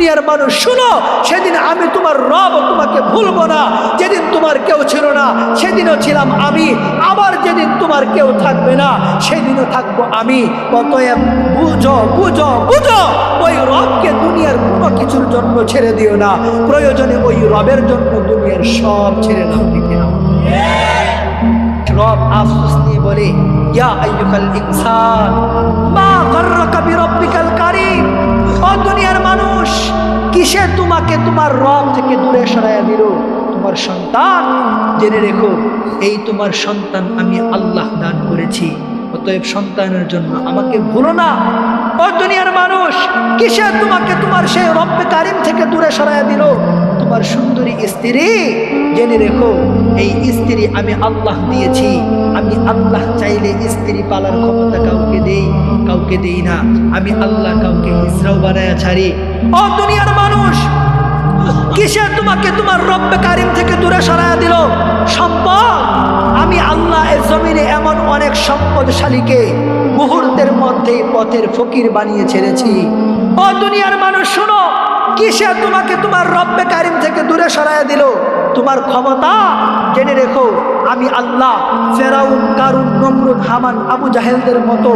দুনিয়ার মানুষ, শুনো, সেদিন আমি তোমার রব তোমাকে ভুলবো না। যেদিন তোমার কেউ ছিল না, সেদিনও ছিলাম আমি। আবার যেদিন তোমার কেউ থাকবে না, সেদিনও থাকব আমি। অতএব বুঝো বুঝো বুঝো, ওই রবকে দুনিয়ার কোনো কিছুর জন্য ছেড়ে দিও না। প্রয়োজনে ওই রবের জন্য দুনিয়ার সব ছেড়ে দাও ঠিক না রব আফসোস নিয়ে বলে, ইয়া আইয়ুহাল ইনসান, মা গাররাকা বিরাব্বিকাল কারীম। তোমাকে তোমার রব থেকে দূরে সরাইয়া দিল। তোমার সন্তান জেনে রেখো, এই তোমার সন্তান আমি আল্লাহ দান করেছি। অতএব সন্তানের জন্য আমাকে ভুলো না। ও দুনিয়ার মানুষ, কিসে তোমাকে তোমার সেই রব্বে কারিম থেকে দূরে সরাইয়া দিল? তোমার সুন্দরী স্ত্রী জেনে রেখো, এই স্ত্রী আমি আল্লাহ দিয়েছি। আমি আল্লাহ চাইলে স্ত্রী পালার ক্ষমতা কাউকে দেই কাউকে দেই না। আমি আল্লাহ কাউকে হিজরাও বানায়া ছাড়ি। ও দুনিয়ার মানুষ কিসে তোমাকে তোমার রব্বে কারিম থেকে দূরে সরাইয়া দিল? সম্পদ? আমি আল্লাহ এর জমিনে এমন অনেক সম্পদশালীকে মুহূর্তের মধ্যেই পথের ফকির বানিয়ে ছেড়েছি। ও দুনিয়ার মানুষ, শোনো, কিসে তোমাকে তোমার রব্বে কারিম থেকে দূরে সরাইয়া দিল? তোমার ক্ষমতা আমি আল্লাহ, ফেরাউন, কারুন, নমরুদ, হামান, আবু জাহেলদের মতো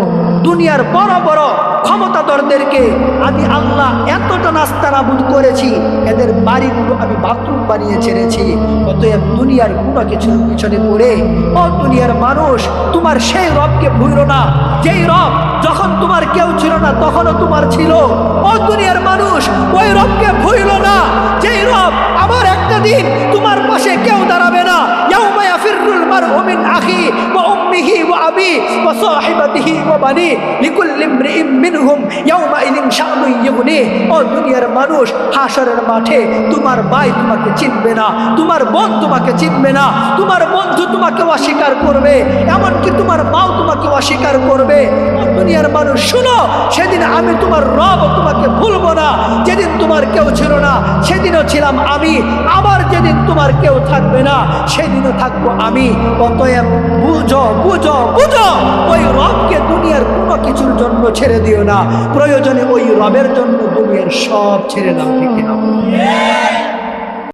দুনিয়ার বড় বড় ক্ষমতাধরদেরকে আমি আল্লাহ এতটা নাস্তা নাবুদ করেছি, এদের বাড়িগুলো আমি বাথরুম বানিয়ে ছেড়েছি। অতএব দুনিয়ার কোনো কিছুর পিছনে পড়ে, ও দুনিয়ার মানুষ, তোমার সেই রবকে ভুইল না। যেই রব যখন তোমার কেউ ছিল না, তখনও তোমার ছিল। ও দুনিয়ার মানুষ, ওই রবকে হাশরের মাঠে তোমার ভাই তোমাকে চিনবে না, তোমার বোন তোমাকে চিনবে না করবে, এমনকি তোমার মাও তোমাকে অস্বীকার করবে। দুনিয়ার মানুষ, শুনো, সেদিন আমি তোমার রব তোমাকে ভুলবো না। তোমার কেউ ছিল না, সেদিনও ছিলাম আমি। আবার যেদিন তোমার কেউ থাকবে না, সেদিনও থাকব আমি। অতএব বুঝো বুঝো বুঝো, ওই রবকে দুনিয়ার কোনো কিছুর জন্য ছেড়ে দিও না। প্রয়োজনে ওই রবের জন্য দুনিয়ার সব ছেড়ে দাও, ঠিক না